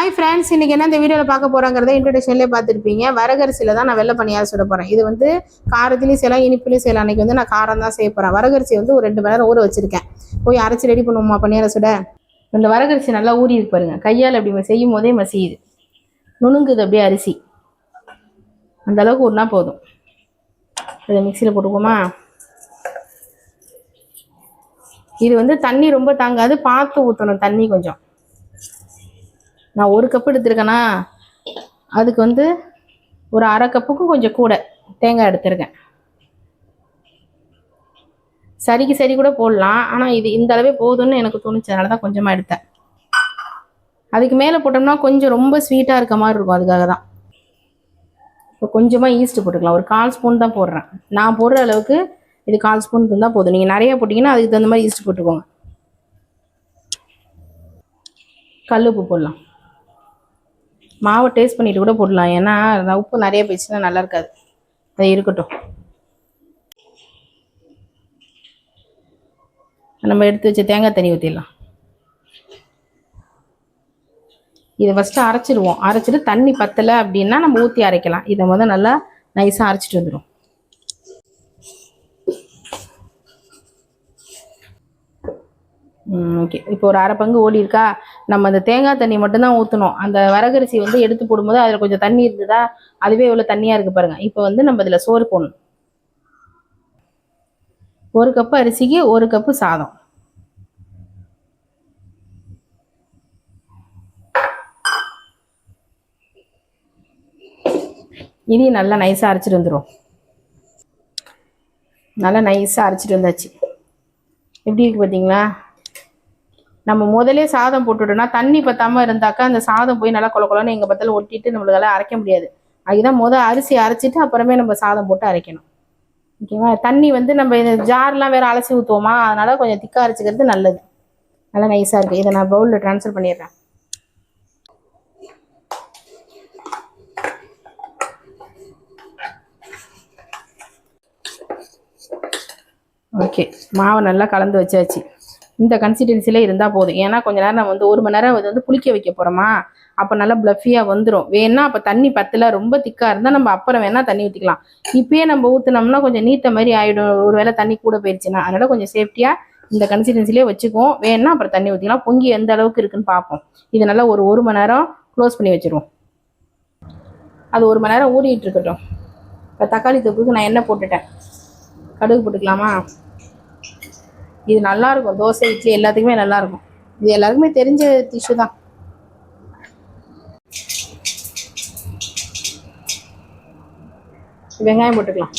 Hi friends இன்னைக்கு என்ன இந்த வீடியோவில் பார்க்க போகிறோங்கிறத இன்ட்ரடக்ஷன்லேயே பார்த்துருப்பீங்க. வரகரிசியில் தான் நான் வெள்ளை பணியாக சுட போகிறேன் இது வந்து காரத்துலேயும் செய்யலாம் இனிப்புலையும் செய்யலாம் அன்றைக்கி வந்து நான் காரம் தான் செய்ய போகிறேன் வரகரிசி வந்து ஒரு ரெண்டு மணி நேரம் ஊற வச்சுருக்கேன். போய் அரைச்சி ரெடி பண்ணுவோமா பணியாரம் சுட? இந்த வரகரிசி நல்லா ஊறி இருக்கு பாருங்க. கையால் அப்படி செய்யும் போதே மசியுது. நுணுங்குது அப்படியே அரிசி. அந்த அளவுக்கு ஊறினா போதும். இதை மிக்சியில் போட்டுக்குவோமா? இது வந்து தண்ணி ரொம்ப தாங்காது. பார்த்து ஊற்றணும் தண்ணி கொஞ்சம். நான் ஒரு கப் எடுத்திருக்கேன்னா அதுக்கு வந்து ஒரு அரை கப்புக்கும் கொஞ்சம் கூட தேங்காய் எடுத்திருக்கேன். சரிக்கு சரி கூட போடலாம். ஆனால் இது இந்த அளவே போதும்னு எனக்கு தோணுச்சு. அதனால தான் கொஞ்சமாக எடுத்தேன். அதுக்கு மேலே போட்டோம்னா கொஞ்சம் ரொம்ப ஸ்வீட்டாக இருக்க மாதிரி இருக்கும். அதுக்காக தான். இப்போ கொஞ்சமாக ஈஸ்ட் போட்டுக்கலாம். ஒரு கால் ஸ்பூன் தான் போடுறேன். நான் போடுற அளவுக்கு இது கால் ஸ்பூன் இருந்தால் போதும். நீங்கள் நிறையா போட்டிங்கன்னா அதுக்கு தகுந்த மாதிரி ஈஸ்ட் போட்டுக்கோங்க. கல் உப்பு போடலாம். மாவை டேஸ்ட் பண்ணிட்டு கூட போடலாம். ஏன்னா உப்பு நிறைய போயிடுச்சுன்னா நல்லா இருக்காது. அது இருக்கட்டும். நம்ம எடுத்து வச்ச தேங்காய் தண்ணி ஊற்றிடலாம் இதை ஃபஸ்ட்டு அரைச்சிடுவோம். அரைச்சிட்டு தண்ணி பத்தலை அப்படின்னா நம்ம ஊற்றி அரைக்கலாம். இதை முதல் நல்லா நைஸாக அரைச்சிட்டு வந்துடும் ஓகே இப்போ ஒரு அரை பங்கு ஓடி இருக்கா? நம்ம அந்த தேங்காய் தண்ணி மட்டும்தான் ஊற்றணும் அந்த வரகரிசி வந்து எடுத்து போடும்போது அதில் கொஞ்சம் தண்ணி இருந்ததா அதுவே இவ்வளோ தண்ணியாக இருக்குது பாருங்க. இப்போ வந்து நம்ம இதில் சோறு போடணும். ஒரு கப்பு அரிசிக்கு ஒரு கப்பு சாதம். இதையும் நல்லா நைஸாக அரைச்சிட்டு வந்துடும் நல்லா நைஸாக அரைச்சிட்டு வந்தாச்சு. எப்படி இருக்கு பார்த்தீங்களா நம்ம முதலே சாதம் போட்டுட்டோம்னா தண்ணி பத்தாம இருந்தாக்கா அந்த சாதம் போய் நல்லா கொல கொலன்னு எங்க பத்தில ஒட்டிட்டு நம்மளால அரைக்க முடியாது. அதுதான் முதல் அரிசி அரைச்சிட்டு அப்புறமே நம்ம சாதம் போட்டு அரைக்கணும். ஓகேவா? தண்ணி வந்து நம்ம இந்த ஜார்லாம் வேற அலசி ஊற்றுவோமா அதனால கொஞ்சம் திக்கா அரைச்சிக்கிறது நல்லது. நல்லா நைஸாக இருக்குது இதை நான் பவுலில் ட்ரான்ஸ்ஃபர் பண்ணிடுறேன். ஓகே. மாவை நல்லா கலந்து வச்சாச்சு. இந்த கன்சிஸ்டன்சியில் இருந்தால் போதும். ஏன்னா கொஞ்ச நேரம் நம்ம வந்து ஒரு மணி நேரம் இது வந்து புளிக்க வைக்க போகிறோமா அப்போ நல்லா ப்ளஃபியாக வந்துடும் வேணா அப்போ தண்ணி பத்தில் ரொம்ப திக்காக இருந்தால் நம்ம அப்புறம் வேணால் தண்ணி ஊற்றிக்கலாம் இப்பயே நம்ம ஊற்றுனோம்னா கொஞ்சம் நீத்த மாதிரி ஆகிடும் ஒரு வேளை தண்ணி கூட போயிடுச்சுன்னா. அதனால் கொஞ்சம் சேஃப்டியாக இந்த கன்சிஸ்டன்சிலே வச்சுக்குவோம். வேணா அப்புறம் தண்ணி ஊற்றிக்கலாம் பொங்கி எந்த அளவுக்கு இருக்குன்னு பார்ப்போம். இது நல்லா ஒரு ஒரு மணி நேரம் க்ளோஸ் பண்ணி வச்சுருவோம். அது ஒரு மணி நேரம் ஊறிட்டு இருக்கட்டும். இப்போ தக்காளி தொப்புக்கு நான் எண்ணெய் போட்டுட்டேன். கடுகு போட்டுக்கலாமா? இது நல்லா இருக்கும் தோசை இட்லி எல்லாத்துக்குமே நல்லா இருக்கும் இது எல்லாருக்குமே தெரிஞ்ச டிஷ்ஷு தான். வெங்காயம் போட்டுக்கலாம்.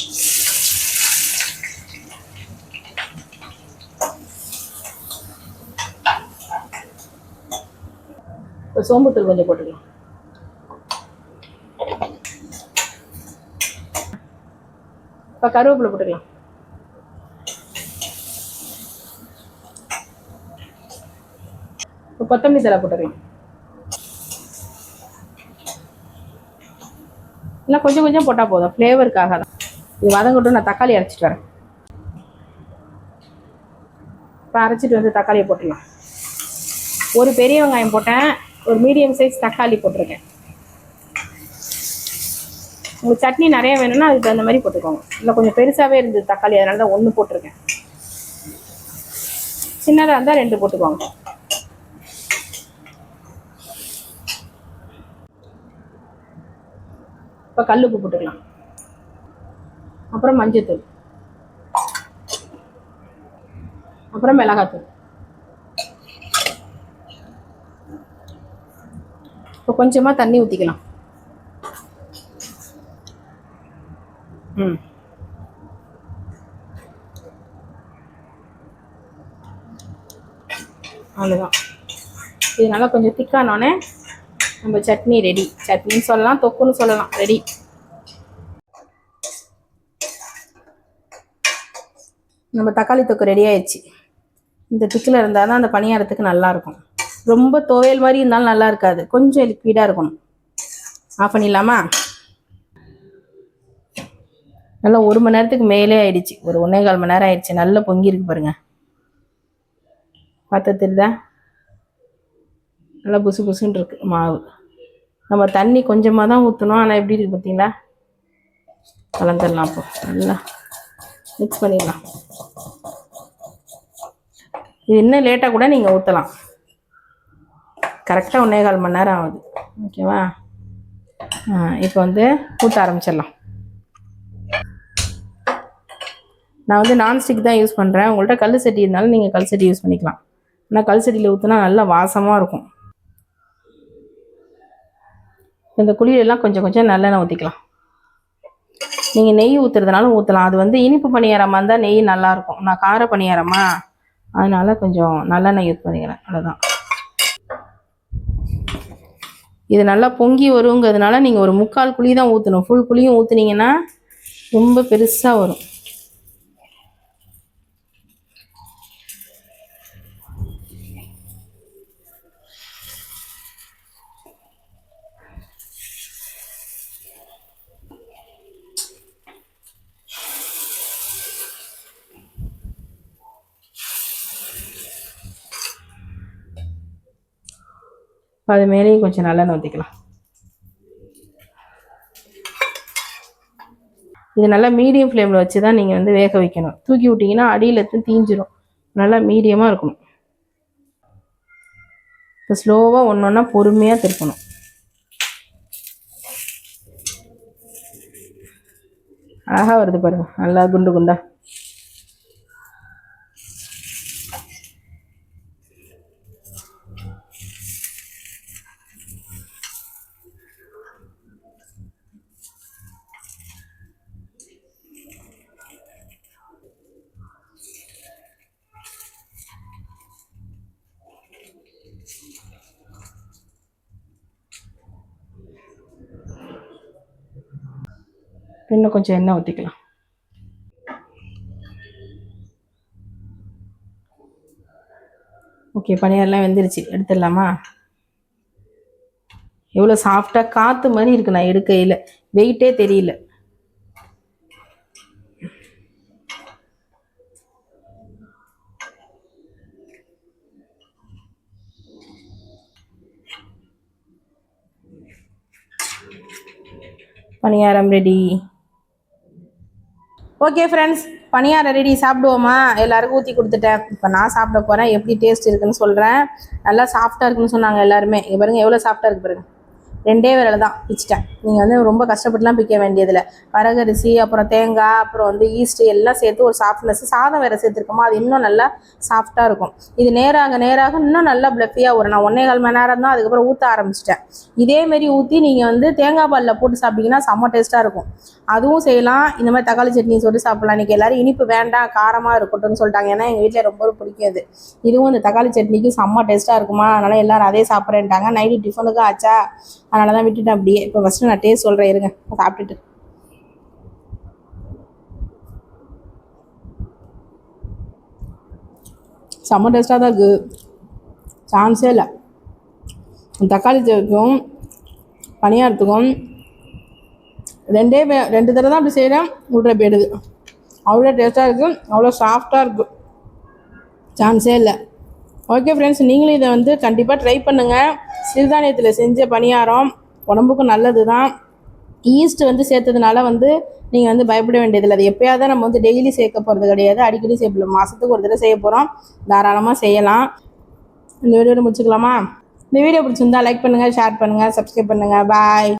இப்போ சோம்புத்தூள் கொஞ்சம் போட்டுக்கலாம். இப்போ கருவேப்பிலை போட்டுக்கலாம் இப்போ கொத்தமல்லி தலை போட்டுக்கலாம் இல்லை கொஞ்சம் கொஞ்சம் போட்டால் போதும். ஃப்ளேவருக்காக தான் இது வதங்கட்டும் நான் தக்காளி அரைச்சிட்டு வரேன். இப்போ அரைச்சிட்டு வந்து தக்காளியை போட்டுடலாம். ஒரு பெரிய வெங்காயம் போட்டேன். ஒரு மீடியம் சைஸ் தக்காளி போட்டிருக்கேன். உங்களுக்கு சட்னி நிறைய வேணும்னா அதுக்கு தகுந்த மாதிரி போட்டுக்கோங்க. இல்லை கொஞ்சம் பெருசாகவே இருந்தது தக்காளி அதனால தான் ஒன்று போட்டிருக்கேன். சின்னதாக இருந்தால் ரெண்டு போட்டுக்கோங்க. இப்போ கல் உப்பு போட்டுக்கலாம். அப்புறம் மஞ்சத்தூள். அப்புறம் மிளகாத்தூள். இப்போ கொஞ்சமாக தண்ணி ஊற்றிக்கலாம் ம். அவ்வளோதான் இது நல்லா கொஞ்சம் திக்கானோடனே நம்ம சட்னி ரெடி சட்னின்னு சொல்லலாம் தொக்குன்னு சொல்லலாம் ரெடி நம்ம தக்காளி தொக்கு ரெடி ஆயிடுச்சு. இந்த திக்கில் இருந்தால் தான் அந்த பணியாரத்துக்கு நல்லாயிருக்கும் ரொம்ப துவையல் மாதிரி இருந்தாலும் நல்லா இருக்காது. கொஞ்சம் லிக்விடாக இருக்கணும். ஆஃப் பண்ணிடலாமா? நல்லா ஒரு மணி நேரத்துக்கு மேலே ஆயிடுச்சு. ஒரு ஒன்றே கால் மணி நேரம் ஆயிடுச்சு. நல்லா பொங்கி இருக்கு பாருங்க. பார்த்து தெரியுதா? நல்லா புசு புசுன்னு இருக்கு மாவு. நம்ம தண்ணி கொஞ்சமாக தான் ஊற்றணும் ஆனால் எப்படி இருக்குது பார்த்தீங்களா கலந்துடலாம் அப்போ. நல்லா மிக்ஸ் பண்ணிடலாம் இது இன்னும் லேட்டாக கூட நீங்கள் ஊற்றலாம் கரெக்டாக ஒன்றே கால் மணி நேரம் ஆகுது. ஓகேவா இப்போ வந்து ஊற்ற ஆரம்பிச்சிடலாம் நான் வந்து நான்ஸ்டிக் தான் யூஸ் பண்ணுறேன் உங்கள்கிட்ட கல் சட்டி இருந்தாலும் நீங்கள் கல் சட்டி யூஸ் பண்ணிக்கலாம். ஆனால் கல் சட்டியில் ஊற்றினா நல்லா வாசமாக இருக்கும். இந்த குழியிலெல்லாம் கொஞ்சம் கொஞ்சம் நல்லெண்ணெய் ஊற்றிக்கலாம் நீங்கள் நெய் ஊற்றுறதுனாலும் ஊற்றலாம் அது வந்து இனிப்பு பணியாரமாக இருந்தால் நெய் நல்லாயிருக்கும். நான் கார பணியாரமா? அதனால் கொஞ்சம் நல்லெண்ணெய் யூஸ் பண்ணிக்கிறேன். அவ்வளோதான் இது நல்லா பொங்கி வருங்கிறதுனால நீங்கள் ஒரு முக்கால் குழி தான் ஊற்றணும் ஃபுல் குழியும் ஊற்றுனீங்கன்னா ரொம்ப பெருசாக வரும். அது மேலேயும் கொஞ்சம் நல்லெண்ணெய் ஊற்றிக்கலாம் இது நல்லா மீடியம் ஃப்ளேமில் வச்சு தான் நீங்கள் வந்து வேக வைக்கணும். தூக்கி விட்டிங்கன்னா அடியில் எடுத்து தீஞ்சிரும். நல்லா மீடியமாக இருக்கணும். இப்போ ஸ்லோவாக ஒன்று ஒன்றா பொறுமையாக திருப்பணும். அழகாக வருது பாருங்கள் நல்லா குண்டு குண்டா. இன்னும் கொஞ்சம் எண்ணெய் ஊற்றிக்கலாம் ஓகே பனியாரெலாம் வெந்துருச்சு. எடுத்துடலாமா? எவ்வளோ சாஃப்டாக காற்று மாதிரி இருக்கு நான் எடுக்கையில். வெயிட்டே தெரியல. பணியாரம் ரெடி ஓகே ஃப்ரெண்ட்ஸ் பணியாரம் ரெடி சாப்பிடுவோமா? எல்லாருக்கும் ஊற்றி கொடுத்துட்டேன். இப்போ நான் சாப்பிட போகிறேன் எப்படி டேஸ்ட் இருக்குன்னு சொல்கிறேன் நல்லா சாஃப்டாக இருக்குன்னு சொன்னாங்க எல்லாருமே. பாருங்கள் பாருங்க எவ்வளோ சாஃப்டாக இருக்கு பாருங்க. ரெண்டே விரல தான் பிச்சிட்டேன். நீங்கள் வந்து ரொம்ப கஷ்டப்பட்டுலாம் பிக்க வேண்டியதில்லை. வரகரிசி அப்புறம் தேங்காய் அப்புறம் வந்து ஈஸ்ட் எல்லாம் சேர்த்து ஒரு சாஃப்ட்னஸ் சாதம் வேறு சேர்த்துருக்கோமா? அது இன்னும் நல்லா சாஃப்டாக இருக்கும். இது நேராக நேராக இன்னும் நல்லா ப்ளஃபியாக வரும். நான் ஒன்றே கால் மணி நேரம் தான் அதுக்கப்புறம் ஊற்ற ஆரம்பிச்சிட்டேன். இதேமாரி ஊற்றி நீங்கள் வந்து தேங்காய் பாலில் போட்டு சாப்பிட்டீங்கன்னா செம்ம டேஸ்ட்டாக இருக்கும். அதுவும் செய்யலாம். இந்த மாதிரி தக்காளி சட்னி சொல்லிட்டு சாப்பிடலாம். இன்றைக்கி எல்லாரும் இனிப்பு வேண்டாம் காரமாக இருக்கட்டும்னு சொல்லிட்டாங்க. ஏன்னா எங்கள் வீட்டில் ரொம்ப பிடிக்கும் அது. இதுவும் இந்த தக்காளி சட்னிக்கு செம்ம டேஸ்ட்டாக இருக்குமா? அதனால் எல்லோரும் அதே சாப்பிட்றேன்ட்டாங்க. நைட்டு டிஃபனுக்கும் ஆச்சா? அதனால தான் விட்டுட்டேன் அப்படியே. இப்போ ஃபஸ்ட்டு நான் டேஸ்ட் சொல்கிறேன் இருங்க சாப்பிட்டுட்டு. செம்ம டேஸ்ட்டாக தான் இருக்குது சான்ஸே இல்லை. தக்காளி சட்னிக்கும் பணியாரத்துக்கும் ரெண்டே ரெண்டு தடவை தான் அப்படி செய்கிறேன் உள்ள போயிடுது. அவ்வளோ டேஸ்ட்டாக இருக்குது அவ்வளோ சாஃப்டாக இருக்குது சான்ஸே இல்லை. ஓகே ஃப்ரெண்ட்ஸ் நீங்களும் இதை வந்து கண்டிப்பாக ட்ரை பண்ணுங்கள் சிறுதானியத்தில் செஞ்ச பணியாரம் உடம்புக்கும் நல்லது தான் ஈஸ்ட் வந்து சேர்த்ததுனால வந்து நீங்கள் வந்து பயப்பட வேண்டியதில்லை. அது எப்பயாவது தான் நம்ம வந்து டெய்லி சேர்க்க போகிறது கிடையாது. அடிக்கடி சேர்ப்பல மாதத்துக்கு ஒரு தடவை செய்ய போகிறோம் தாராளமாக செய்யலாம். இந்த வீடியோட முடிச்சுக்கலாமா? இந்த வீடியோ பிடிச்சிருந்தா லைக் பண்ணுங்கள் ஷேர் பண்ணுங்கள் சப்ஸ்கிரைப் பண்ணுங்கள் பாய்